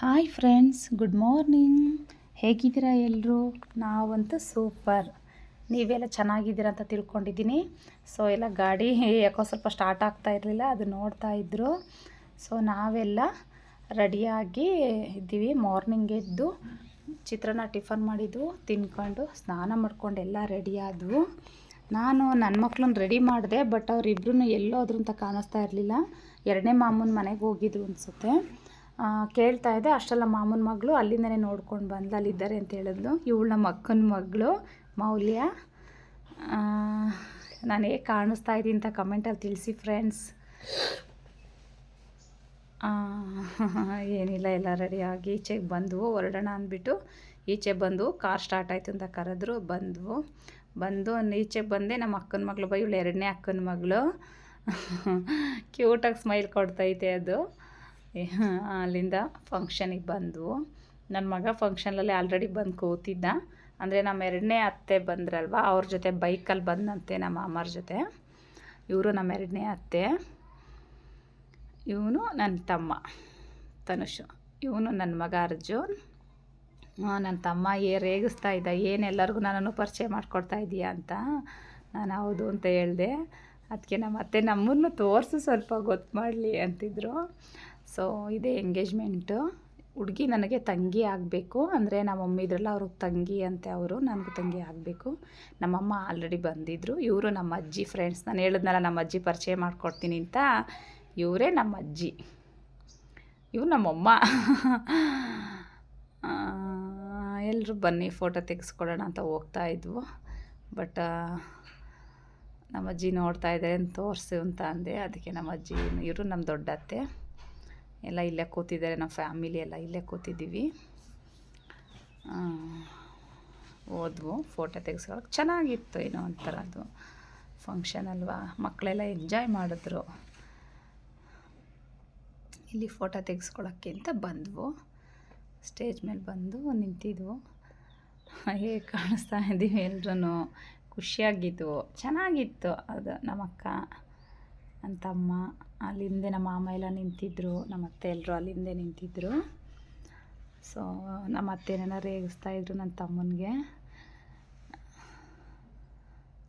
Hi friends, good morning. ಹೇಗಿದ್ದೀರಾ ಎಲ್ಲರೂ ನಾವಂತೂ ಸೂಪರ್. ನೀವೆಲ್ಲ ಚೆನ್ನಾಗಿದ್ದೀರಾ ಅಂತ ತಿಳ್ಕೊಂಡಿದ್ದೀನಿ. ಸೊ, ಎಲ್ಲ ಗಾಡಿ ಯಾಕೋ ಸ್ವಲ್ಪ ಸ್ಟಾರ್ಟ್ ಆಗ್ತಾ ಇರಲಿಲ್ಲ, ಅದು ನೋಡ್ತಾ ಇದ್ದರು ಸೊ, ನಾವೆಲ್ಲ ರೆಡಿಯಾಗಿ ಇದ್ದೀವಿ. ಮಾರ್ನಿಂಗ್ ಎದ್ದು ಚಿತ್ರಾನ್ನ ಟಿಫನ್ ಮಾಡಿದ್ದು, ತಿನ್ಕೊಂಡು ಸ್ನಾನ ಮಾಡ್ಕೊಂಡು ಎಲ್ಲ ರೆಡಿಯಾದವು. ನಾನು ನನ್ನ ಮಕ್ಳನ್ನ ರೆಡಿ ಮಾಡಿದೆ, ಬಟ್ ಅವರಿಬ್ರು ಎಲ್ಲೋದ್ರು ಅಂತ ಕಾಣಿಸ್ತಾ ಇರಲಿಲ್ಲ. ಎರಡನೇ ಮಾಮೂನ ಮನೆಗೆ ಹೋಗಿದ್ರು ಅನಿಸುತ್ತೆ. ಕೇಳ್ತಾ ಇದ್ದೆ ಅಷ್ಟೆಲ್ಲ ಮಾಮನ ಮಗಳು ಅಲ್ಲಿಂದನೇ ನೋಡ್ಕೊಂಡು ಬಂದ್ಲು, ಅಲ್ಲಿದ್ದಾರೆ ಅಂತ ಹೇಳಿದ್ಲು. ಇವಳು ನಮ್ಮ ಅಕ್ಕನ ಮಗಳು, ಮೌಲ್ಯ. ನಾನು ಹೇಗೆ ಕಾಣಿಸ್ತಾ ಇದ್ದೀನಿ ಅಂತ ಕಮೆಂಟಲ್ಲಿ ತಿಳಿಸಿ ಫ್ರೆಂಡ್ಸ್ ಏನಿಲ್ಲ, ಎಲ್ಲ ರೆಡಿಯಾಗಿ ಈಚೆಗೆ ಬಂದವು, ಹೊರಡೋಣ ಅಂದ್ಬಿಟ್ಟು ಈಚೆ ಬಂದು ಕಾರ್ ಸ್ಟಾರ್ಟ್ ಆಯಿತು ಅಂತ ಕರೆದ್ರು, ಬಂದವು. ಬಂದು ಈಚೆಗೆ ಬಂದೆ ನಮ್ಮ ಅಕ್ಕನ ಮಗಳು ಬೈ, ಇವಳು ಎರಡನೇ ಅಕ್ಕನ ಮಗಳು. ಕ್ಯೂಟಾಗಿ ಸ್ಮೈಲ್ ಕೊಡ್ತೈತೆ ಅದು. ಅಲ್ಲಿಂದ ಫಂಕ್ಷನಿಗೆ ಬಂದು ನನ್ನ ಮಗ ಫಂಕ್ಷನಲ್ಲಿ ಆಲ್ರೆಡಿ ಬಂದು ಕೂತಿದ್ದ. ಅಂದರೆ ನಮ್ಮ ಎರಡನೇ ಅತ್ತೆ ಬಂದ್ರಲ್ವ, ಅವ್ರ ಜೊತೆ ಬೈಕಲ್ಲಿ ಬಂದಂತೆ ನಮ್ಮ ಅಮ್ಮರ ಜೊತೆ. ಇವರು ನಮ್ಮ ಎರಡನೇ ಅತ್ತೆ. ಇವನು ನನ್ನ ತಮ್ಮ, ತನುಷ. ಇವನು ನನ್ನ ಮಗ ಅರ್ಜುನ್. ನನ್ನ ತಮ್ಮ ಏ, ರೇಗಿಸ್ತಾ ಇದ್ದ. ಏನು ಎಲ್ಲರಿಗೂ ನಾನು ಪರಿಚಯ ಮಾಡಿಕೊಡ್ತಾ ಇದೀಯಾ ಅಂತ. ನಾನು ಹೌದು ಅಂತ ಹೇಳಿದೆ. ಅದಕ್ಕೆ ನಮ್ಮ ಅತ್ತೆ ನಮ್ಮನ್ನು ತೋರಿಸು ಸ್ವಲ್ಪ ಗೊತ್ತು ಮಾಡಲಿ ಅಂತಿದ್ರು. ಸೊ ಇದೇ ಎಂಗೇಜ್ಮೆಂಟು ಹುಡುಗಿ ನನಗೆ ತಂಗಿ ಆಗಬೇಕು. ಅಂದರೆ ನಮ್ಮ ಮಮ್ಮಿ ಇದ್ರಲ್ಲ, ಅವ್ರಿಗೆ ತಂಗಿ ಅಂತೆ ಅವರು ನನಗೂ ತಂಗಿ ಆಗಬೇಕು. ನಮ್ಮಮ್ಮ ಆಲ್ರೆಡಿ ಬಂದಿದ್ದರು ಇವರು ನಮ್ಮ ಅಜ್ಜಿ ಫ್ರೆಂಡ್ಸ್ ನಾನು ಹೇಳಿದ್ನಲ್ಲ, ನಮ್ಮ ಅಜ್ಜಿ ಪರಿಚಯ ಮಾಡಿಕೊಡ್ತೀನಿ ಅಂತ. ಇವರೇ ನಮ್ಮ ಅಜ್ಜಿ. ಇವ್ರು ನಮ್ಮಮ್ಮ ಎಲ್ಲರೂ ಬನ್ನಿ ಫೋಟೋ ತೆಗೆಸ್ಕೊಡೋಣ ಅಂತ ಹೋಗ್ತಾ ಇದ್ವು. ಬಟ್ ನಮ್ಮ ಅಜ್ಜಿ ನೋಡ್ತಾ ಇದ್ದಾರೆ ಅಂತ ತೋರಿಸು ಅಂತ ಅಂದೆ. ಅದಕ್ಕೆ ನಮ್ಮ ಅಜ್ಜಿ ಇವರು ನಮ್ಮ ದೊಡ್ಡ ಅತ್ತೆ. ಎಲ್ಲ ಇಲ್ಲೇ ಕೂತಿದ್ದಾರೆ, ನಮ್ಮ ಫ್ಯಾಮಿಲಿ ಎಲ್ಲ ಇಲ್ಲೇ ಕೂತಿದ್ದೀವಿ. ಹೋದ್ವು, ಫೋಟೋ ತೆಗೆಸ್ಕೊಳಕ್ಕೆ ಚೆನ್ನಾಗಿತ್ತು ಏನೋ ಒಂಥರ ಅದು ಫಂಕ್ಷನ್ ಅಲ್ವಾ? ಮಕ್ಕಳೆಲ್ಲ ಎಂಜಾಯ್ ಮಾಡಿದ್ರು. ಇಲ್ಲಿ ಫೋಟೋ ತೆಗೆಸ್ಕೊಳಕ್ಕೆ ಅಂತ ಬಂದ್ವು. ಸ್ಟೇಜ್ ಮೇಲೆ ಬಂದು ನಿಂತಿದ್ವು. ಹೇಗೆ ಕಾಣಿಸ್ತಾ ಇದ್ದೀವಿ ಎಲ್ರೂ ಖುಷಿಯಾಗಿದ್ವು ಚೆನ್ನಾಗಿತ್ತು. ಅದು ನಮ್ಮ ಅಕ್ಕ ನನ್ನ ತಮ್ಮ ಅಲ್ಲಿಂದೆ ನಮ್ಮ ಮಾಮ ಎಲ್ಲ ನಿಂತಿದ್ದರು ನಮ್ಮ ಅತ್ತೆ ಎಲ್ಲರೂ ಅಲ್ಲಿಂದೆ ನಿಂತಿದ್ದರು ಸೊ ನಮ್ಮ ಅತ್ತೆನೆಲ್ಲ ರೇಗಿಸ್ತಾಯಿದ್ರು ನನ್ನ ತಮ್ಮನಿಗೆ.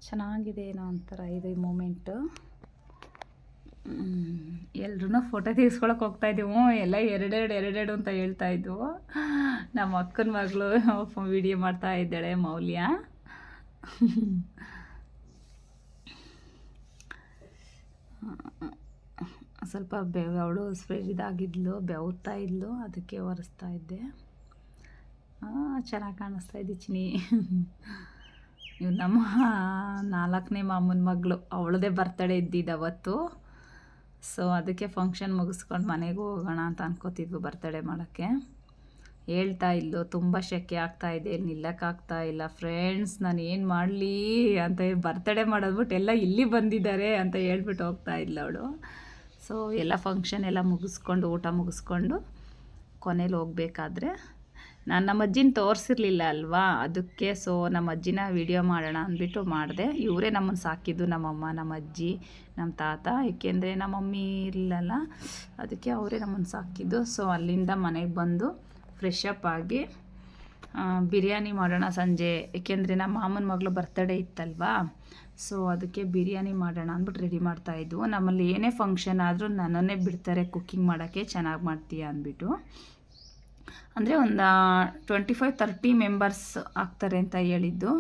ಚೆನ್ನಾಗಿದೆ ಏನೋ ಒಂಥರ ಇದು ಮೂಮೆಂಟು. ಎಲ್ರೂ ಫೋಟೋ ತೆಗೆಸ್ಕೊಳಕ್ಕೆ ಹೋಗ್ತಾಯಿದ್ದೆವು ಎಲ್ಲ ಎರಡೆರಡು ಎರಡೆರಡು ಅಂತ ಹೇಳ್ತಾ ಇದ್ವು. ನಮ್ಮ ಅಕ್ಕನ ಮಗಳು ವಿಡಿಯೋ ಮಾಡ್ತಾ ಇದ್ದಾಳೆ ಮೌಲ್ಯ. ಸ್ವಲ್ಪ ಬೆವ್ ಅವಳು ಇದಾಗಿದ್ಲು, ಬೆವ್ತಾ ಇದ್ಲು, ಅದಕ್ಕೆ ಒರೆಸ್ತಾ ಇದ್ದೆ. ಚೆನ್ನಾಗಿ ಕಾಣಿಸ್ತಾ ಇದ್ದಿ ಚಿನಿ ಇವು ನಮ್ಮ ನಾಲ್ಕನೇ ಮಾಮೂನ ಮಗಳು. ಅವಳದೇ ಬರ್ತಡೇ ಇದ್ದಿದ್ದು ಅವತ್ತು. ಸೊ ಅದಕ್ಕೆ ಫಂಕ್ಷನ್ ಮುಗಿಸ್ಕೊಂಡು ಮನೆಗೂ ಹೋಗೋಣ ಅಂತ ಅನ್ಕೋತಿದ್ವು ಬರ್ತಡೇ ಮಾಡೋಕ್ಕೆ. ಹೇಳ್ತಾ ಇಲ್ಲೋ ತುಂಬ ಶೆಕೆ ಆಗ್ತಾ ಇದೆ ನಿಲ್ಲಕ್ಕಾಗ್ತಾ ಇಲ್ಲ ಫ್ರೆಂಡ್ಸ್ ನಾನು ಏನು ಮಾಡಲಿ ಅಂತ ಬರ್ತಡೇ ಮಾಡೋದ್ಬಿಟ್ಟು ಎಲ್ಲ ಇಲ್ಲಿ ಬಂದಿದ್ದಾರೆ ಅಂತ ಹೇಳ್ಬಿಟ್ಟು ಹೋಗ್ತಾ ಇಲ್ಲ ಅವಳು. ಸೊ ಎಲ್ಲ ಫಂಕ್ಷನ್ ಎಲ್ಲ ಮುಗಿಸ್ಕೊಂಡು, ಊಟ ಮುಗಿಸ್ಕೊಂಡು ಕೊನೇಲಿ ಹೋಗಬೇಕಾದ್ರೆ ನಾನು ನಮ್ಮ ಅಜ್ಜಿನ ತೋರಿಸಿರ್ಲಿಲ್ಲ ಅಲ್ವಾ? ಅದಕ್ಕೆ ಸೊ ನಮ್ಮ ಅಜ್ಜಿನ ವಿಡಿಯೋ ಮಾಡೋಣ ಅಂದ್ಬಿಟ್ಟು ಮಾಡಿದೆ. ಇವರೇ ನಮ್ಮನ್ನು ಸಾಕಿದ್ದು, ನಮ್ಮಮ್ಮ, ನಮ್ಮ ಅಜ್ಜಿ, ನಮ್ಮ ತಾತ. ಏಕೆಂದರೆ ನಮ್ಮ ಮಮ್ಮಿ ಇರಲಿಲ್ಲ ಅದಕ್ಕೆ ಅವರೇ ನಮ್ಮನ್ನು ಸಾಕಿದ್ದು. ಸೊ ಅಲ್ಲಿಂದ ಮನೆಗೆ ಬಂದು ಫ್ರೆಶ್ ಅಪ್ ಆಗಿ ಬಿರಿಯಾನಿ ಮಾಡೋಣ ಸಂಜೆ. ಏಕೆಂದರೆ ನಮ್ಮ ಮಾಮನ ಮಗಳು ಬರ್ತಡೇ ಇತ್ತಲ್ವಾ? ಸೊ ಅದಕ್ಕೆ ಬಿರಿಯಾನಿ ಮಾಡೋಣ ಅಂದ್ಬಿಟ್ಟು ರೆಡಿ ಮಾಡ್ತಾಯಿದ್ವು ನಮ್ಮಲ್ಲಿ ಏನೇ ಫಂಕ್ಷನ್ ಆದರೂ ನನ್ನನ್ನೇ ಬಿಡ್ತಾರೆ ಕುಕ್ಕಿಂಗ್ ಮಾಡೋಕ್ಕೆ, ಚೆನ್ನಾಗಿ ಮಾಡ್ತೀಯ ಅಂದ್ಬಿಟ್ಟು. ಅಂದರೆ ಒಂದು ಟ್ವೆಂಟಿ ಫೈವ್ ತರ್ಟಿ ಮೆಂಬರ್ಸ್ ಆಗ್ತಾರೆ ಅಂತ ಹೇಳಿದ್ದು.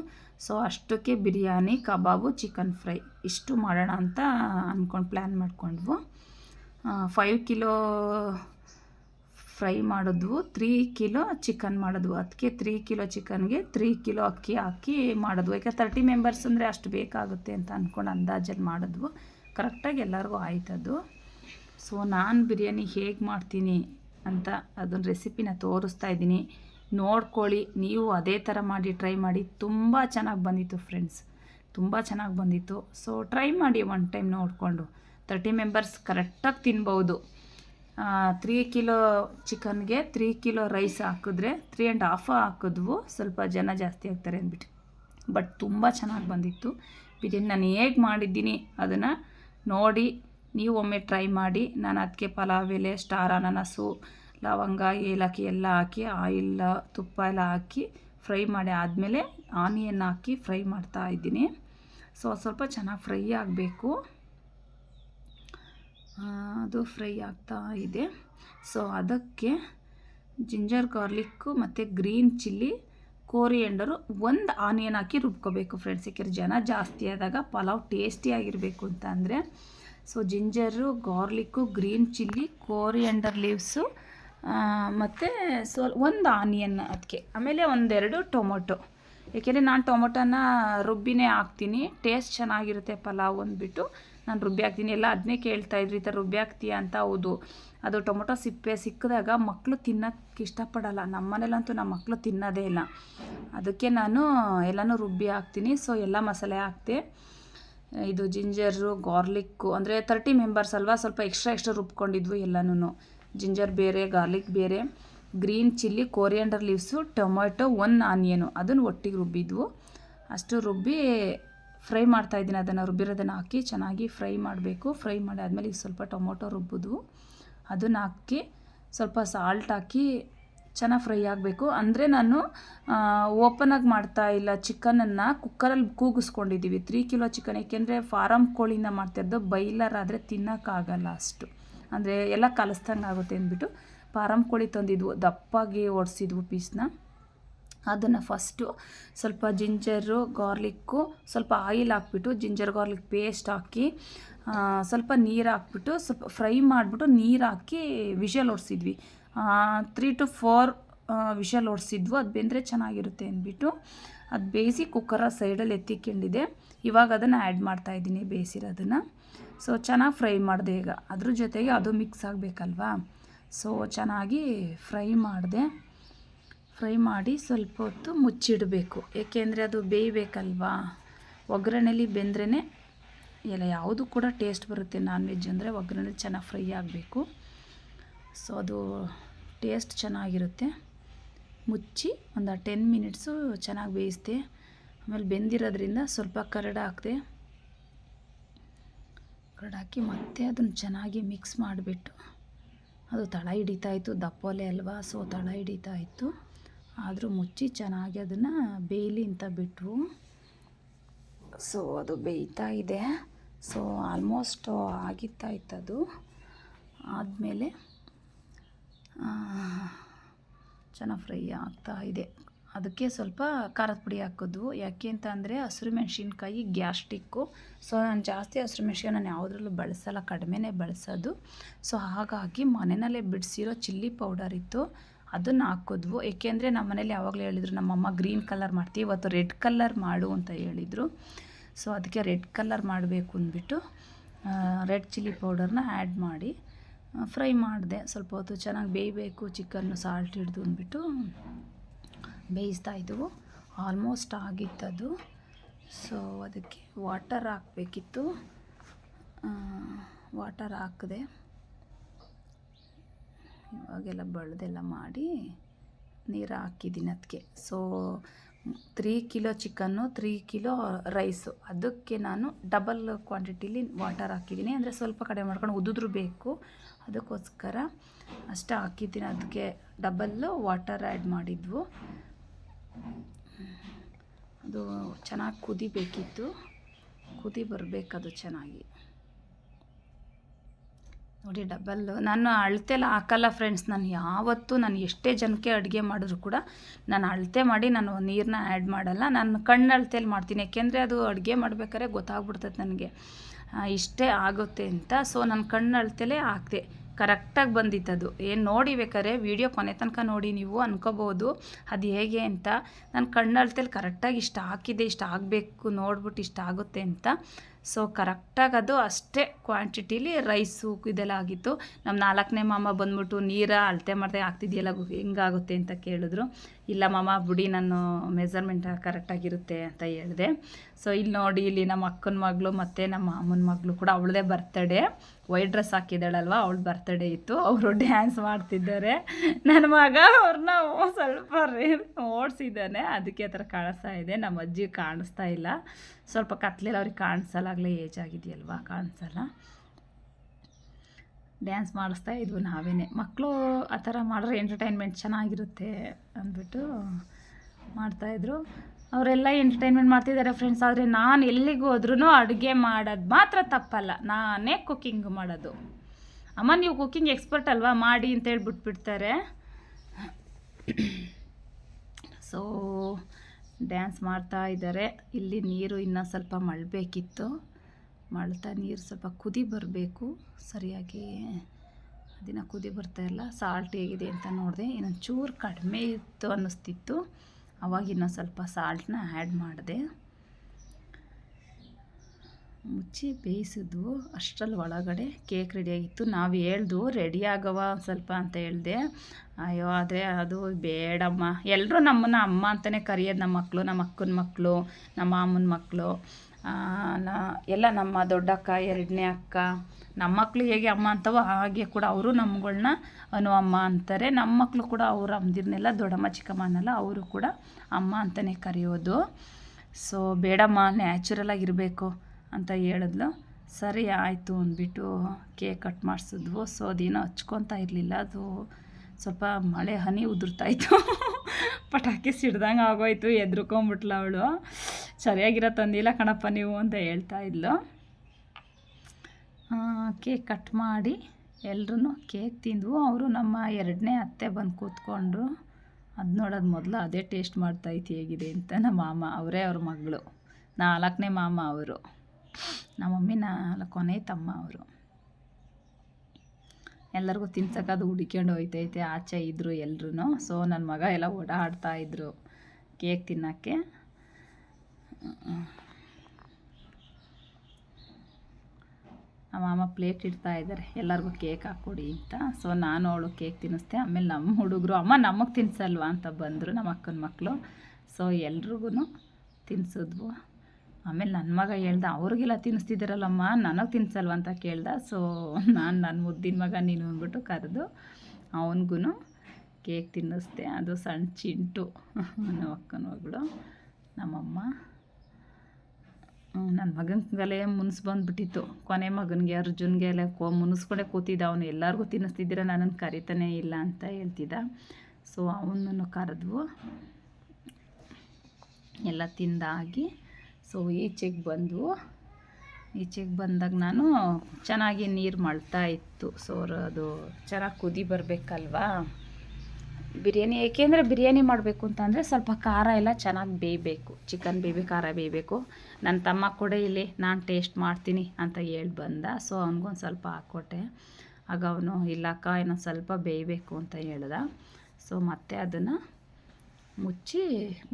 ಸೊ ಅಷ್ಟಕ್ಕೆ ಬಿರಿಯಾನಿ, ಕಬಾಬು ಚಿಕನ್ ಫ್ರೈ ಇಷ್ಟು ಮಾಡೋಣ ಅಂತ ಅಂದ್ಕೊಂಡು ಪ್ಲ್ಯಾನ್ ಮಾಡ್ಕೊಂಡ್ವು. ಫೈವ್ ಕಿಲೋ ಫ್ರೈ ಮಾಡಿದ್ವು ತ್ರೀ ಕಿಲೋ ಚಿಕನ್ ಮಾಡಿದ್ವು ಅದಕ್ಕೆ ತ್ರೀ ಕಿಲೋ ಚಿಕನ್ಗೆ ತ್ರೀ ಕಿಲೋ ಅಕ್ಕಿ ಹಾಕಿ ಮಾಡಿದ್ವು ಯಾಕೆ ತರ್ಟಿ ಮೆಂಬರ್ಸ್ ಅಂದರೆ ಅಷ್ಟು ಬೇಕಾಗುತ್ತೆ ಅಂತ ಅಂದ್ಕೊಂಡು ಅಂದಾಜಲ್ಲಿ ಮಾಡಿದ್ವು ಕರೆಕ್ಟಾಗಿ ಎಲ್ಲರಿಗೂ ಆಯ್ತದ್ದು ಸೊ ನಾನು ಬಿರಿಯಾನಿ ಹೇಗೆ ಮಾಡ್ತೀನಿ ಅಂತ ಅದೊಂದು ರೆಸಿಪಿನ ತೋರಿಸ್ತಾ ಇದ್ದೀನಿ. ನೋಡ್ಕೊಳ್ಳಿ. ನೀವು ಅದೇ ಥರ ಮಾಡಿ, ಟ್ರೈ ಮಾಡಿ. ತುಂಬ ಚೆನ್ನಾಗಿ ಬಂದಿತ್ತು ಫ್ರೆಂಡ್ಸ್. ತುಂಬ ಚೆನ್ನಾಗಿ ಬಂದಿತ್ತು. ಸೊ ಟ್ರೈ ಮಾಡಿ ಒನ್ ಟೈಮ್ ನೋಡಿಕೊಂಡು. ತರ್ಟಿ ಮೆಂಬರ್ಸ್ ಕರೆಕ್ಟಾಗಿ ತಿನ್ಬೋದು. ತ್ರೀ ಕಿಲೋ ಚಿಕನ್ಗೆ ತ್ರೀ ಕಿಲೋ ರೈಸ್ ಹಾಕಿದ್ರೆ ತ್ರೀ ಆ್ಯಂಡ್ ಹಾಫ್ ಹಾಕಿದ್ವು. ಸ್ವಲ್ಪ ಜನ ಜಾಸ್ತಿ ಆಗ್ತಾರೆ ಅಂದ್ಬಿಟ್ಟು. ಬಟ್ ತುಂಬ ಚೆನ್ನಾಗಿ ಬಂದಿತ್ತು. ಬಿರಿಯಾನಿ ನಾನು ಹೇಗೆ ಮಾಡಿದ್ದೀನಿ ಅದನ್ನು ನೋಡಿ, ನೀವು ಒಮ್ಮೆ ಟ್ರೈ ಮಾಡಿ. ನಾನು ಅದಕ್ಕೆ ಪಲಾವ್ ಎಲೆ, ಸ್ಟಾರ್ ಅನಾನಸು, ಲವಂಗ, ಏಲಕ್ಕಿ ಎಲ್ಲ ಹಾಕಿ ಆಯಿಲ್ ತುಪ್ಪ ಎಲ್ಲ ಹಾಕಿ ಫ್ರೈ ಮಾಡಿ ಆದಮೇಲೆ ಆನಿಯನ್ ಹಾಕಿ ಫ್ರೈ ಮಾಡ್ತಾ ಇದ್ದೀನಿ. ಸೊ ಸ್ವಲ್ಪ ಚೆನ್ನಾಗಿ ಫ್ರೈ ಆಗಬೇಕು. ಅದು ಫ್ರೈ ಆಗ್ತಾ ಇದೆ. ಸೊ ಅದಕ್ಕೆ ಜಿಂಜರ್ ಗಾರ್ಲಿಕ್ಕು ಮತ್ತು ಗ್ರೀನ್ ಚಿಲ್ಲಿ, ಕೋರಿಯಂಡರು ಒಂದು ಆನಿಯನ್ ಹಾಕಿ ರುಬ್ಕೋಬೇಕು ಫ್ರೆಂಡ್ಸ್ ಯಾಕೆಂದರೆ ಜನ ಜಾಸ್ತಿ ಆದಾಗ ಪಲಾವ್ ಟೇಸ್ಟಿಯಾಗಿರಬೇಕು ಅಂತ ಅಂದರೆ. So ginger garlic green chilli, coriander leaves ಮತ್ತು ಸೊ ಒಂದು ಆನಿಯನ್ ಅದಕ್ಕೆ ಆಮೇಲೆ ಒಂದೆರಡು ಟೊಮೊಟೊ. ಏಕೆಂದರೆ ನಾನು ಟೊಮೊಟೊನ ರುಬ್ಬಿನೇ ಹಾಕ್ತೀನಿ. ಟೇಸ್ಟ್ ಚೆನ್ನಾಗಿರುತ್ತೆ ಪಲಾವ್ ಅಂದ್ಬಿಟ್ಟು. ನಾನು ರುಬ್ಬಿ ಹಾಕ್ತೀನಿ. ಎಲ್ಲ ಅದನ್ನೇ ಕೇಳ್ತಾಯಿದ್ರು ಈ ಥರ ರುಬ್ಬಿ ಹಾಕ್ತೀಯಾ? ಅಂತ ಹೌದು. ಅದು ಟೊಮೊಟೊ ಸಿಪ್ಪೆ ಸಿಕ್ಕಿದಾಗ ಮಕ್ಕಳು ತಿನ್ನೋಕ್ಕೆ ಇಷ್ಟಪಡಲ್ಲ. ನಮ್ಮ ಮನೇಲಂತೂ ನಮ್ಮ ಮಕ್ಕಳು ತಿನ್ನೋದೇ ಇಲ್ಲ. ಅದಕ್ಕೆ ನಾನು ಎಲ್ಲನೂ ರುಬ್ಬಿ ಹಾಕ್ತೀನಿ. ಸೊ, ಎಲ್ಲ ಮಸಾಲೆ ಹಾಕ್ತೆ. ಇದು ಜಿಂಜರು, ಗಾರ್ಲಿಕ್ಕು, ಅಂದರೆ ತರ್ಟಿ ಮೆಂಬರ್ಸ್ ಅಲ್ವಾ? ಸ್ವಲ್ಪ ಎಕ್ಸ್ಟ್ರಾ ಎಕ್ಸ್ಟ್ರಾ ರುಬ್ಕೊಂಡಿದ್ವು ಎಲ್ಲನೂ ಜಿಂಜರ್ ಬೇರೆ, ಗಾರ್ಲಿಕ್ ಬೇರೆ, green chilli, coriander leaves, tomato, one onion. ಅದನ್ನು ಒಟ್ಟಿಗೆ ರುಬ್ಬಿದ್ವು. ಅಷ್ಟು ರುಬ್ಬಿ ಫ್ರೈ ಮಾಡ್ತಾ ಇದ್ದೀನಿ, ಅದನ್ನು ರುಬ್ಬಿರೋದನ್ನು ಹಾಕಿ ಚೆನ್ನಾಗಿ ಫ್ರೈ ಮಾಡಬೇಕು. ಫ್ರೈ ಮಾಡಿ ಆದಮೇಲೆ ಸ್ವಲ್ಪ ಟೊಮೊಟೊ ರುಬ್ಬೋದು. ಅದನ್ನು ಹಾಕಿ ಸ್ವಲ್ಪ ಸಾಲ್ಟ್ ಹಾಕಿ ಚೆನ್ನಾಗಿ ಫ್ರೈ ಆಗಬೇಕು. ಅಂದರೆ ನಾನು ಓಪನಾಗಿ ಮಾಡ್ತಾ ಇಲ್ಲ ಚಿಕನನ್ನು. ಕುಕ್ಕರಲ್ಲಿ ಕೂಗಿಸ್ಕೊಂಡಿದ್ದೀವಿ ತ್ರೀ ಕಿಲೋ ಚಿಕನ್ ಏಕೆಂದರೆ ಫಾರಮ್ ಕೋಳಿಯಿಂದ ಮಾಡ್ತಾಯಿದ್ದು ಬೈಲರ್ ಆದರೆ ತಿನ್ನೋಕ್ಕಾಗಲ್ಲ ಅಷ್ಟು. ಅಂದರೆ ಎಲ್ಲ ಕಲಿಸ್ದಂಗೆ ಆಗುತ್ತೆ ಅಂದ್ಬಿಟ್ಟು ಫಾರಮ್ ಕೋಳಿ ತಂದಿದ್ವು. ದಪ್ಪಾಗಿ ಓಡಿಸಿದ್ವು ಪೀಸ್ನ ಅದನ್ನು ಫಸ್ಟು ಸ್ವಲ್ಪ ಜಿಂಜರು, ಗಾರ್ಲಿಕ್ಕು ಸ್ವಲ್ಪ ಆಯಿಲ್ ಹಾಕ್ಬಿಟ್ಟು, ಜಿಂಜರ್, ಗಾರ್ಲಿಕ್ ಪೇಸ್ಟ್ ಹಾಕಿ ಸ್ವಲ್ಪ ನೀರು ಹಾಕ್ಬಿಟ್ಟು, ಸ್ವಲ್ಪ ಫ್ರೈ ಮಾಡಿಬಿಟ್ಟು ನೀರು ಹಾಕಿ ವಿಷಲ್ ಓಡಿಸಿದ್ವಿ ತ್ರೀ ಟು ಫೋರ್ ವಿಷಲ್ ಓಡಿಸಿದ್ವು ಅದು ಬೆಂದರೆ ಚೆನ್ನಾಗಿರುತ್ತೆ ಅಂದ್ಬಿಟ್ಟು ಅದು ಬೇಯಿಸಿ ಕುಕ್ಕರ ಸೈಡಲ್ಲಿ ಎತ್ತಿಕೊಂಡಿದೆ ಇವಾಗ ಅದನ್ನು ಆ್ಯಡ್ ಮಾಡ್ತಾಯಿದ್ದೀನಿ ಬೇಯಿಸಿರೋದನ್ನು. ಸೊ ಚೆನ್ನಾಗಿ ಫ್ರೈ ಮಾಡಿದೆ ಈಗ. ಅದ್ರ ಜೊತೆಗೆ ಅದು ಮಿಕ್ಸ್ ಆಗಬೇಕಲ್ವಾ? ಸೊ ಚೆನ್ನಾಗಿ ಫ್ರೈ ಮಾಡಿದೆ. ಫ್ರೈ ಮಾಡಿ ಸ್ವಲ್ಪ ಹೊತ್ತು ಮುಚ್ಚಿಡಬೇಕು. ಏಕೆಂದರೆ ಅದು ಬೇಯಬೇಕಲ್ವಾ? ಒಗ್ಗರಣೆಲಿ ಬೆಂದ್ರೇ ಎಲ್ಲ ಯಾವುದು ಕೂಡ ಟೇಸ್ಟ್ ಬರುತ್ತೆ ನಾನ್ ವೆಜ್ ಅಂದರೆ ಒಗ್ಗರಣೆ ಚೆನ್ನಾಗಿ ಫ್ರೈ ಆಗಬೇಕು. ಸೊ ಅದು ಟೇಸ್ಟ್ ಚೆನ್ನಾಗಿರುತ್ತೆ. ಮುಚ್ಚಿ ಒಂದು ಟೆನ್ ಮಿನಿಟ್ಸು ಚೆನ್ನಾಗಿ ಬೇಯಿಸ್ದೆ. ಆಮೇಲೆ ಬೆಂದಿರೋದ್ರಿಂದ ಸ್ವಲ್ಪ ಕರಡು ಹಾಕಿದೆ. ಕರಡ ಹಾಕಿ ಮತ್ತೆ ಅದನ್ನು ಚೆನ್ನಾಗಿ ಮಿಕ್ಸ್ ಮಾಡಿಬಿಟ್ಟು ಅದು ತಳ ಹಿಡಿತಾ ಇತ್ತು, ದಪ್ಪೋಲೆ ಅಲ್ವಾ? ಸೊ ತಳ ಹಿಡಿತಾ ಇತ್ತು. ಆದರೂ ಮುಚ್ಚಿ ಚೆನ್ನಾಗಿ ಅದನ್ನು ಬೇಯಲಿ ಅಂತ ಬಿಟ್ವು ಸೊ ಅದು ಬೇಯ್ತಾ ಇದೆ. ಸೊ ಆಲ್ಮೋಸ್ಟ್ ಆಗಿತ್ತಾ ಇತ್ತದು. ಆದಮೇಲೆ ಚೆನ್ನಾಗಿ ಫ್ರೈ ಆಗ್ತಾ ಇದೆ. ಅದಕ್ಕೆ ಸ್ವಲ್ಪ ಖಾರದ ಪುಡಿ ಹಾಕಿದ್ವು ಯಾಕೆ ಅಂತ ಅಂದರೆ, ಹಸಿರು ಮೆಣಸಿನ್ಕಾಯಿ ಗ್ಯಾಸ್ಟಿಕ್ಕು. ಸೊ ನಾನು ಜಾಸ್ತಿ ಹಸಿರು ಮೆಣಸಿನ ನಾನು ಯಾವುದ್ರಲ್ಲೂ ಬಳಸಲ್ಲ. ಕಡಿಮೆನೇ ಬಳಸೋದು. ಸೊ ಹಾಗಾಗಿ ಮನೆಯಲ್ಲೇ ಬಿಡಿಸಿರೋ ಚಿಲ್ಲಿ ಪೌಡರ್ ಇತ್ತು. ಅದನ್ನು ಹಾಕಿದ್ವು. ಏಕೆಂದರೆ ನಮ್ಮ ಮನೇಲಿ ಯಾವಾಗಲೂ ಹೇಳಿದರು ನಮ್ಮಮ್ಮ ಗ್ರೀನ್ ಕಲರ್ ಮಾಡ್ತೀವಿ, ಇವತ್ತು ರೆಡ್ ಕಲರ್ ಮಾಡು ಅಂತ ಹೇಳಿದರು. ಸೊ, ಅದಕ್ಕೆ ರೆಡ್ ಕಲರ್ ಮಾಡಬೇಕು ಅಂದ್ಬಿಟ್ಟು ರೆಡ್ ಚಿಲ್ಲಿ ಪೌಡರ್ನ ಆ್ಯಡ್ ಮಾಡಿ ಫ್ರೈ ಮಾಡಿದೆ. ಸ್ವಲ್ಪ ಹೊತ್ತು ಚೆನ್ನಾಗಿ ಬೇಯಬೇಕು, ಚಿಕನ್ನು ಸಾಲ್ಟ್ ಹಿಡ್ದು ಅಂದ್ಬಿಟ್ಟು ಬೇಯಿಸ್ತಾ ಇದ್ದವು ಆಲ್ಮೋಸ್ಟ್ ಆಗಿತ್ತದು. ಸೊ, ಅದಕ್ಕೆ ವಾಟರ್ ಹಾಕಬೇಕಿತ್ತು. ವಾಟರ್ ಹಾಕಿದೆ. ಇವಾಗೆಲ್ಲ ಬಳ್ದೆಲ್ಲ ಮಾಡಿ ನೀರು ಹಾಕಿದ್ದೀನಿ ಅದಕ್ಕೆ so three kilo chicken three kilo rice ಅದಕ್ಕೆ ನಾನು ಡಬಲ್ ಕ್ವಾಂಟಿಟಿಲಿ ವಾಟರ್ ಹಾಕಿದ್ದೀನಿ. ಅಂದರೆ ಸ್ವಲ್ಪ ಕಡಿಮೆ ಮಾಡ್ಕೊಂಡು ಉದಿದ್ರು ಬೇಕು. ಅದಕ್ಕೋಸ್ಕರ ಅಷ್ಟು ಹಾಕಿದ್ದೀನಿ. ಅದಕ್ಕೆ ಡಬಲ್ಲು ವಾಟರ್ ಆ್ಯಡ್ ಮಾಡಿದ್ವು. ಅದು ಚೆನ್ನಾಗಿ ಕುದಿಬೇಕಿತ್ತು. ಕುದಿ ಬರಬೇಕದು ಚೆನ್ನಾಗಿ. ನೋಡಿ ಡಬಲ್ ನಾನು ಅಳತೆಲ್ಲ ಹಾಕಲ್ಲ ಫ್ರೆಂಡ್ಸ್ ನಾನು ಯಾವತ್ತೂ, ನಾನು ಎಷ್ಟೇ ಜನಕ್ಕೆ ಅಡುಗೆ ಮಾಡಿದ್ರು ಕೂಡ ನಾನು ಅಳತೆ ಮಾಡಿ ನಾನು ನೀರನ್ನ ಆ್ಯಡ್ ಮಾಡಲ್ಲ. ನಾನು ಕಣ್ಣು ಅಳತೆಯಲ್ಲಿ ಮಾಡ್ತೀನಿ. ಯಾಕೆಂದರೆ ಅದು ಅಡುಗೆ ಮಾಡ್ಬೇಕಾದ್ರೆ ಗೊತ್ತಾಗ್ಬಿಡ್ತೈತೆ ನನಗೆ. ಇಷ್ಟೇ ಆಗುತ್ತೆ ಅಂತ. ಸೊ ನಾನು ಕಣ್ಣು ಅಳತೆಲೇ ಹಾಕಿದೆ. ಕರೆಕ್ಟಾಗಿ ಬಂದಿತ್ತದು. ಏನು ನೋಡಿ ಬೇಕಾದ್ರೆ ವೀಡಿಯೋ ಕೊನೆ ತನಕ ನೋಡಿ ನೀವು ಅನ್ಕೋಬೋದು ಅದು ಹೇಗೆ ಅಂತ. ನಾನು ಕಣ್ಣಳ್ತಲ್ಲಿ ಕರೆಕ್ಟಾಗಿ ಇಷ್ಟು ಹಾಕಿದೆ ಇಷ್ಟು ಆಗಬೇಕು, ನೋಡ್ಬಿಟ್ಟು ಇಷ್ಟ ಆಗುತ್ತೆ ಅಂತ. ಸೊ ಕರೆಕ್ಟಾಗಿ ಅದು ಅಷ್ಟೇ ಕ್ವಾಂಟಿಟೀಲಿ ರೈಸು ಇದೆಲ್ಲ ಆಗಿತ್ತು. ನಮ್ಮ ನಾಲ್ಕನೇ ಮಾಮ ಬಂದ್ಬಿಟ್ಟು ನೀರ ಅಳತೆ ಮಾಡ್ದೆ, ಆಗ್ತಿದೆಯಲ್ಲ ಹೆಂಗಾಗುತ್ತೆ? ಅಂತ ಕೇಳಿದ್ರು. ಇಲ್ಲ ಮಾಮ, ಬಿಡಿ, ನಾನು ಮೆಸರ್ಮೆಂಟ್ ಕರೆಕ್ಟಾಗಿರುತ್ತೆ ಅಂತ ಹೇಳಿದೆ. ಸೊ ಇಲ್ಲಿ ನೋಡಿ, ಇಲ್ಲಿ ನಮ್ಮ ಅಕ್ಕನ ಮಗಳು ಮತ್ತು ನಮ್ಮ ಅಮ್ಮನ ಮಗಳು ಕೂಡ ಅವಳದೇ ಬರ್ತಡೇ ವೈಟ್ ಡ್ರೆಸ್ ಹಾಕಿದ್ದಾಳಲ್ವ, ಅವಳು ಬರ್ತಡೇ ಇತ್ತು. ಅವರು ಡ್ಯಾನ್ಸ್ ಮಾಡ್ತಿದ್ದಾರೆ. ನನ್ನ ಮಗ ಅವ್ರನ್ನ ಸ್ವಲ್ಪ ಓಡಿಸಿದ್ದಾನೆ. ಅದಕ್ಕೆ ಆ ಥರ ಕಾಣಿಸ್ತಾ ಇದೆ. ನಮ್ಮ ಅಜ್ಜಿ ಕಾಣಿಸ್ತಾ ಇಲ್ಲ. ಸ್ವಲ್ಪ ಕತ್ಲೆಲ್ಲ ಅವ್ರಿಗೆ ಕಾಣಿಸಲ್ಲ. ಆಗಲೇ ಏಜ್ ಆಗಿದೆಯಲ್ವಾ ಕಾಣಿಸಲ್ಲ? ಡ್ಯಾನ್ಸ್ ಮಾಡಿಸ್ತಾ ಇದ್ವು ನಾವೇ ಮಕ್ಕಳು ಆ ಥರ ಮಾಡಿದ್ರೆ ಎಂಟರ್ಟೈನ್ಮೆಂಟ್ ಚೆನ್ನಾಗಿರುತ್ತೆ ಅಂದ್ಬಿಟ್ಟು ಮಾಡ್ತಾಯಿದ್ರು ಅವರೆಲ್ಲ ಎಂಟರ್ಟೈನ್ಮೆಂಟ್ ಮಾಡ್ತಿದ್ದಾರೆ ಫ್ರೆಂಡ್ಸ್ ಆದರೆ ನಾನು ಎಲ್ಲಿಗೆ ಹೋದ್ರೂ ಅಡುಗೆ ಮಾಡೋದು ಮಾತ್ರ ತಪ್ಪಲ್ಲ. ನಾನೇ ಕುಕ್ಕಿಂಗ್ ಮಾಡೋದು. ಅಮ್ಮ, ನೀವು ಕುಕ್ಕಿಂಗ್ ಎಕ್ಸ್ಪರ್ಟ್ ಅಲ್ವಾ? ಮಾಡಿ ಅಂತೇಳಿ ಬಿಟ್ಬಿಡ್ತಾರೆ ಸೊ ಡ್ಯಾನ್ಸ್ ಮಾಡ್ತಾ ಇದ್ದಾರೆ ಇಲ್ಲಿ ನೀರು ಇನ್ನೂ ಸ್ವಲ್ಪ ಮಳಬೇಕಿತ್ತು. ಮಳ್ತಾ ನೀರು ಸ್ವಲ್ಪ ಕುದಿ ಬರಬೇಕು. ಸರಿಯಾಗಿ ದಿನ ಕುದಿ ಬರ್ತಾ ಇಲ್ಲ. ಸಾಲ್ಟ್ ಹೇಗಿದೆ ಅಂತ ನೋಡಿದೆ. ಇನ್ನೊಂದು ಚೂರು ಕಡಿಮೆ ಇತ್ತು ಅನ್ನಿಸ್ತಿತ್ತು. ಅವಾಗ ಸ್ವಲ್ಪ ಸಾಲ್ಟನ್ನ ಆ್ಯಡ್ ಮಾಡಿದೆ. ಮುಚ್ಚಿ ಬೇಯಿಸಿದ್ವು ಅಷ್ಟರಲ್ಲಿ ಒಳಗಡೆ ಕೇಕ್ ರೆಡಿಯಾಗಿತ್ತು. ನಾವು ಹೇಳ್ದು ರೆಡಿ ಆಗವ ಸ್ವಲ್ಪ ಅಂತ ಹೇಳಿದೆ. ಅಯ್ಯೋ, ಆದರೆ ಅದು ಬೇಡಮ್ಮ. ಎಲ್ಲರೂ ನಮ್ಮನ್ನ ಅಮ್ಮ ಅಂತಲೇ ಕರೆಯೋದು ನಮ್ಮ ಮಕ್ಕಳು ನಮ್ಮ ಅಕ್ಕನ ಮಕ್ಕಳು ನಮ್ಮ ಮಾಮನ ಮಕ್ಕಳು ನಾ, ಎಲ್ಲ ನಮ್ಮ ದೊಡ್ಡಕ್ಕ ಎರಡನೇ ಅಕ್ಕ ನಮ್ಮ ಮಕ್ಕಳು ಹೇಗೆ ಅಮ್ಮ ಅಂತವೋ ಹಾಗೆ ಕೂಡ ಅವರು ನಮ್ಮಗಳನ್ನ ಅನು ಅಮ್ಮ ಅಂತಾರೆ. ನಮ್ಮ ಮಕ್ಕಳು ಕೂಡ ಅವ್ರ ಅಮ್ಮದಿರ್ನೆಲ್ಲ, ದೊಡ್ಡಮ್ಮ, ಚಿಕ್ಕಮ್ಮ ಅನ್ನಲ್ಲ, ಅವರು ಕೂಡ ಅಮ್ಮ ಅಂತಲೇ ಕರೆಯೋದು. ಸೊ ಬೇಡಮ್ಮ ನ್ಯಾಚುರಲಾಗಿರಬೇಕು ಅಂತ ಹೇಳಿದ್ಲು. ಸರಿ ಆಯಿತು ಅಂದ್ಬಿಟ್ಟು ಕೇಕ್ ಕಟ್ ಮಾಡಿಸಿದ್ವು. ಸೊ, ಅದೇನೋ ಹಚ್ಕೊತಾ ಇರಲಿಲ್ಲ. ಅದು ಸ್ವಲ್ಪ ಮಳೆ, ಹನಿ ಉದುರ್ತಾಯಿತ್ತು ಪಟಾಕಿ ಸಿಡ್ದಂಗೆ ಆಗೋಯ್ತು. ಎದ್ರುಕೊಂಬಿಟ್ಲ ಅವಳು. ಸರಿಯಾಗಿರೋ ತಂದಿಲ್ಲ ಕಣಪ್ಪ ನೀವು ಅಂತ ಹೇಳ್ತಾ ಇದ್ಲು. ಕೇಕ್ ಕಟ್ ಮಾಡಿ ಎಲ್ಲರೂ ಕೇಕ್ ತಿಂದ್ವು. ಅವರು ನಮ್ಮ ಎರಡನೇ ಅತ್ತೆ ಬಂದು ಕೂತ್ಕೊಂಡ್ರು. ಅದು ನೋಡೋದು ಮೊದಲು ಅದೇ ಟೇಸ್ಟ್ ಮಾಡ್ತಾಯಿತ್ತು ಹೇಗಿದೆ ಅಂತ. ನಮ್ಮ ಮಾಮ, ಅವರೇ ಅವ್ರ ಮಗಳು. ನಾಲ್ಕನೇ ಮಾಮ ಅವರು. ನಮ್ಮ ಮಮ್ಮಿ ನಾಲ್ಕು ಕೊನೆ ತಮ್ಮ ಅವರು. ಎಲ್ಲರಿಗೂ ತಿನ್ಸಕ್ಕದು ಹುಡ್ಕೊಂಡು ಹೋಯ್ತೈತೆ, ಆಚೆ ಇದ್ದರು ಎಲ್ರೂ ಸೊ ನನ್ನ ಮಗ ಎಲ್ಲ ಓಡಾಡ್ತಾ ಇದ್ರು ಕೇಕ್ ತಿನ್ನೋಕ್ಕೆ. ನಮ್ಮ ಮಾಮ ಪ್ಲೇಟ್ ಇಡ್ತಾ ಇದ್ದಾರೆ ಎಲ್ಲರಿಗೂ ಕೇಕ್ ಹಾಕ್ಕೊಡಿ ಅಂತ. ಸೊ ನಾನು ಅವಳು ಕೇಕ್ ತಿನ್ನಿಸ್ದೆ, ಆಮೇಲೆ ನಮ್ಮ ಹುಡುಗರು, ಅಮ್ಮ ನಮಗೆ ತಿನ್ಸಲ್ವಾ? ಅಂತ ಬಂದರು ನಮ್ಮ ಅಕ್ಕನ ಮಕ್ಕಳು ಸೊ ಎಲ್ರಿಗೂ ತಿನ್ಸಿದ್ವು. ಆಮೇಲೆ ನನ್ನ ಮಗ ಹೇಳ್ದ, ಅವ್ರಿಗೆಲ್ಲ ತಿನ್ನಿಸ್ತಿದ್ದೀರಲ್ಲಮ್ಮ ನನಗೆ ತಿನ್ಸಲ್ವ ಅಂತ ಕೇಳ್ದ. ಸೊ ನಾನು ನನ್ನ ಮುದ್ದಿನ ಮಗ ನೀನು ಅಂದ್ಬಿಟ್ಟು ಕರೆದು ಅವನಿಗೂ ಕೇಕ್ ತಿನ್ನಿಸ್ದೆ. ಅದು ಸಣ್ಣ ಚಿಂಟು ನಮ್ಮ ಅಕ್ಕನ ಮಗಳು ನಮ್ಮಮ್ಮ ನನ್ನ ಮಗನಿಗಲೇ ಮುನ್ಸ್ ಬಂದುಬಿಟ್ಟಿತ್ತು. ಕೊನೆ ಮಗನಿಗೆ, ಅರ್ಜುನ್ಗೆ ಎಲ್ಲ ಕೋ ಮುನಿಸ್ಕೊಂಡೇ ಕೂತಿದ್ದ. ಅವನು ಎಲ್ಲರಿಗೂ ತಿನ್ನಿಸ್ತಿದ್ದೀರ ನನ್ನನ್ನು ಕರಿತಾನೆ ಇಲ್ಲ ಅಂತ ಹೇಳ್ತಿದ್ದ. ಸೊ ಅವನನ್ನು ಕರೆದ್ವು. ಎಲ್ಲ ತಿಂದಾಗಿ ಸೊ ಈಚೆಗೆ ಬಂದು, ಈಚೆಗೆ ಬಂದಾಗ ನಾನು ಚೆನ್ನಾಗಿ ನೀರು ಮಳ್ತಾ ಇತ್ತು. ಸೊ ಅದು ಚೆನ್ನಾಗಿ ಕುದಿ ಬರಬೇಕಲ್ವಾ? ಬಿರಿಯಾನಿ, ಏಕೆಂದರೆ ಬಿರಿಯಾನಿ ಮಾಡಬೇಕು ಅಂತಂದರೆ ಸ್ವಲ್ಪ ಖಾರ ಎಲ್ಲ ಚೆನ್ನಾಗಿ ಬೇಯಬೇಕು. ಚಿಕನ್ ಬೇಬಿ ಖಾರ ಬೇಯಬೇಕು. ನನ್ನ ತಮ್ಮ ಕೂಡ ಇಲ್ಲಿ, ನಾನು ಟೇಸ್ಟ್ ಮಾಡ್ತೀನಿ ಅಂತ ಹೇಳಿ ಬಂದ. ಸೊ ಅವನಿಗೊಂದು ಸ್ವಲ್ಪ ಹಾಕ್ಕೊಟ್ಟೆ ಆಗ ಅವನು, ಇಲ್ಲಕ್ಕ, ಇನ್ನೊಂದು ಸ್ವಲ್ಪ ಬೇಯಬೇಕು ಅಂತ ಹೇಳ್ದ. ಸೊ ಮತ್ತೆ ಅದನ್ನು ಮುಚ್ಚಿ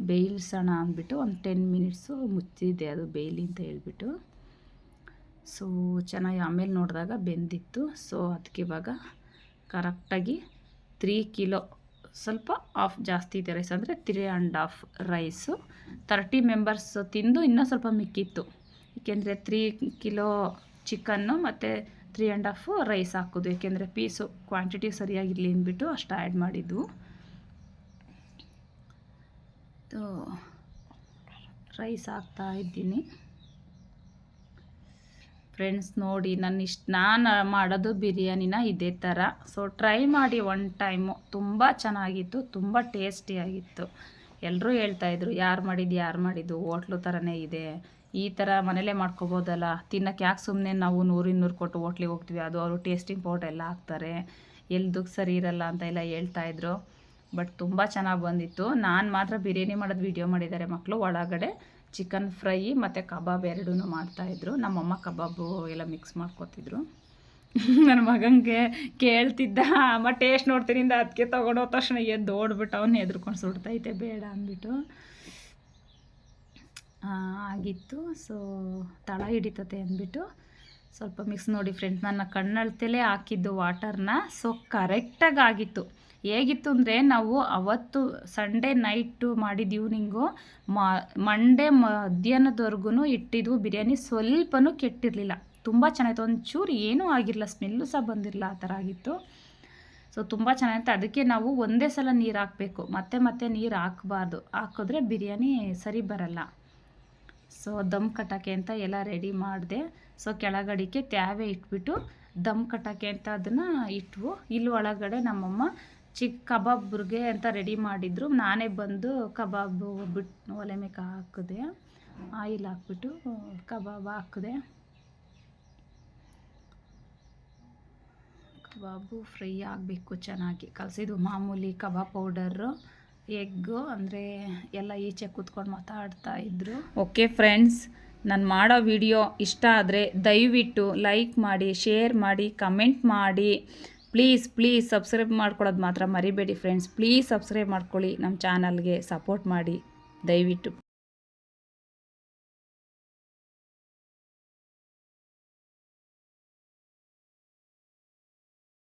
ಬೇಯಿಸೋಣ ಅಂದ್ಬಿಟ್ಟು ಒಂದು ಟೆನ್ ಮಿನಿಟ್ಸು ಮುಚ್ಚಿದೆ ಅದು ಬೇಯಲಿ ಅಂತ ಹೇಳಿಬಿಟ್ಟು. ಸೊ ಚೆನ್ನಾಗಿ ಆಮೇಲೆ ನೋಡಿದಾಗ ಬೆಂದಿತ್ತು. ಸೊ ಅದಕ್ಕೆ ಇವಾಗ ಕರೆಕ್ಟಾಗಿ ತ್ರೀ ಕಿಲೋ ಸ್ವಲ್ಪ ಆಫ್ ಜಾಸ್ತಿ ಇದೆ ರೈಸ್ ಅಂದರೆ three and half rice thirty members ತಿಂದು ಇನ್ನೂ ಸ್ವಲ್ಪ ಮಿಕ್ಕಿತ್ತು. ಏಕೆಂದರೆ ತ್ರೀ ಕಿಲೋ ಚಿಕನ್ನು ಮತ್ತು ತ್ರೀ ಆ್ಯಂಡ್ ಹಾಫು ರೈಸ್ ಹಾಕೋದು. ಏಕೆಂದರೆ ಪೀಸು ಕ್ವಾಂಟಿಟಿ ಸರಿಯಾಗಿರಲಿ ಅಂದ್ಬಿಟ್ಟು ಅಷ್ಟು ಆ್ಯಡ್ ಮಾಡಿದ್ದು. ರೈಸ್ ಹಾಕ್ತಾ ಇದ್ದೀನಿ. ಫ್ರೆಂಡ್ಸ್ ನೋಡಿ ನನ್ನ ಇಷ್ಟು ನಾನು ಮಾಡೋದು ಬಿರಿಯಾನಿನ ಇದೇ ಥರ ಸೊ ಟ್ರೈ ಮಾಡಿ ಒನ್ ಟೈಮು ತುಂಬ ಚೆನ್ನಾಗಿತ್ತು, ತುಂಬ ಟೇಸ್ಟಿಯಾಗಿತ್ತು ಎಲ್ಲರೂ ಹೇಳ್ತಾಯಿದ್ರು ಯಾರು ಮಾಡಿದ್ದು ಯಾರು ಮಾಡಿದ್ದು? ಹೋಟ್ಲು ಥರನೇ ಇದೆ. ಈ ಥರ ಮನೇಲೇ ಮಾಡ್ಕೋಬೋದಲ್ಲ. ತಿನ್ನೋಕ್ಕೆ ಯಾಕೆ ಸುಮ್ಮನೆ ನಾವು ನೂರು ಕೊಟ್ಟು ಹೋಟ್ಲಿಗೆ ಹೋಗ್ತೀವಿ? ಅದು ಅವರು ಟೇಸ್ಟಿಂಗ್ ಪೌಡರ್ ಎಲ್ಲ ಹಾಕ್ತಾರೆ. ಎಲ್ದಕ್ಕೆ ಸರಿ ಇರಲ್ಲ ಅಂತ ಎಲ್ಲ ಹೇಳ್ತಾಯಿದ್ರು ಬಟ್ ತುಂಬ ಚೆನ್ನಾಗಿ ಬಂದಿತ್ತು. ನಾನು ಮಾತ್ರ ಬಿರಿಯಾನಿ ಮಾಡೋದು ವೀಡಿಯೋ ಮಾಡಿದ್ದಾರೆ ಮಕ್ಕಳು ಒಳಗಡೆ ಚಿಕನ್ ಫ್ರೈ ಮತ್ತು ಕಬಾಬ್ ಎರಡೂ ಮಾಡ್ತಾಯಿದ್ರು ನಮ್ಮಮ್ಮ ಕಬಾಬು ಎಲ್ಲ ಮಿಕ್ಸ್ ಮಾಡ್ಕೊತಿದ್ರು. ನನ್ನ ಮಗನಿಗೆ ಕೇಳ್ತಿದ್ದ, ಅಮ್ಮ ಟೇಸ್ಟ್ ನೋಡ್ತೀನಿ ಅದಕ್ಕೆ ತೊಗೊಂಡೋ ತಕ್ಷಣ ಎದ್ದು ಓಡ್ಬಿಟ್ಟು ಅವನು ಎದ್ರುಕೊಂಡು ಸುಡ್ತೈತೆ, ಬೇಡ ಅಂದ್ಬಿಟ್ಟು. ಆಗಿತ್ತು. ಸೊ ತಳ ಹಿಡಿತತೆ ಅಂದ್ಬಿಟ್ಟು ಸ್ವಲ್ಪ ಮಿಕ್ಸ್ ನೋಡಿ ಫ್ರೆಂಡ್ಸ್ ನನ್ನ ಕಣ್ಣಳ್ತಲೇ ಹಾಕಿದ್ದು ವಾಟರ್ನ ಸೊ ಕರೆಕ್ಟಾಗಿ ಆಗಿತ್ತು. ಹೇಗಿತ್ತು ಅಂದರೆ ನಾವು ಅವತ್ತು ಸಂಡೇ ನೈಟು ಮಾಡಿದ ಈವ್ನಿಂಗು ಮಂಡೇ ಮಧ್ಯಾಹ್ನದವರೆಗೂ ಇಟ್ಟಿದ್ವು ಬಿರಿಯಾನಿ. ಸ್ವಲ್ಪನೂ ಕೆಟ್ಟಿರಲಿಲ್ಲ. ತುಂಬ ಚೆನ್ನಾಗಿತ್ತು. ಒಂಚೂರು ಏನೂ ಆಗಿರಲಿಲ್ಲ. ಸ್ಮೆಲ್ಲು ಸಹ ಬಂದಿರಲಿಲ್ಲ ಆ ಥರ ಆಗಿತ್ತು. ಸೊ ತುಂಬ ಚೆನ್ನಾಗಿತ್ತು. ಅದಕ್ಕೆ ನಾವು ಒಂದೇ ಸಲ ನೀರು ಹಾಕಬೇಕು. ಮತ್ತೆ ಮತ್ತೆ ನೀರು ಹಾಕಬಾರ್ದು. ಹಾಕಿದ್ರೆ ಬಿರಿಯಾನಿ ಸರಿ ಬರಲ್ಲ. ಸೊ ದಮ್ ಕಟ್ಟೋಕ್ಕೆ ಅಂತ ಎಲ್ಲ ರೆಡಿ ಮಾಡಿದೆ. ಸೊ ಕೆಳಗಡಿಕೆ ತ್ಯಾವೆ ಇಟ್ಬಿಟ್ಟು ದಮ್ ಕಟ್ಟೋಕ್ಕೆ ಅಂತ ಅದನ್ನು ಇಟ್ವು. ಇಲ್ಲಿ ಒಳಗಡೆ ನಮ್ಮಮ್ಮ ಚಿಕ್ಕ ಕಬಾಬ್ರಿಗೆ ಅಂತ ರೆಡಿ ಮಾಡಿದ್ರು. ನಾನೇ ಬಂದು ಕಬಾಬು ಬಿಟ್ಟು ಒಲೆ ಮೇಕೆ ಹಾಕಿದೆ. ಆಯಿಲ್ ಹಾಕ್ಬಿಟ್ಟು ಕಬಾಬ್ ಹಾಕಿದೆ. ಕಬಾಬು ಫ್ರೈ ಆಗಬೇಕು ಚೆನ್ನಾಗಿ. ಕಲಸಿದ್ದು ಮಾಮೂಲಿ ಕಬಾಬ್ ಪೌಡರು ಎಗ್ಗು ಅಂದರೆ ಎಲ್ಲ ಈಚೆ ಕೂತ್ಕೊಂಡು ಮಾತಾಡ್ತಾ ಇದ್ರು. ಓಕೆ ಫ್ರೆಂಡ್ಸ್ ನಾನು ಮಾಡೋ ವಿಡಿಯೋ ಇಷ್ಟ ಆದರೆ ದಯವಿಟ್ಟು ಲೈಕ್ ಮಾಡಿ ಶೇರ್ ಮಾಡಿ ಕಮೆಂಟ್ ಮಾಡಿ. ಪ್ಲೀಸ್ ಪ್ಲೀಸ್ ಸಬ್ಸ್ಕ್ರೈಬ್ ಮಾಡ್ಕೊಳ್ಳೋದು ಮಾತ್ರ ಮರಿಬೇಡಿ ಫ್ರೆಂಡ್ಸ್ ಪ್ಲೀಸ್ ಸಬ್ಸ್ಕ್ರೈಬ್ ಮಾಡ್ಕೊಳ್ಳಿ ನಮ್ಮ ಚಾನಲ್ಗೆ ಸಪೋರ್ಟ್ ಮಾಡಿ. ದಯವಿಟ್ಟು.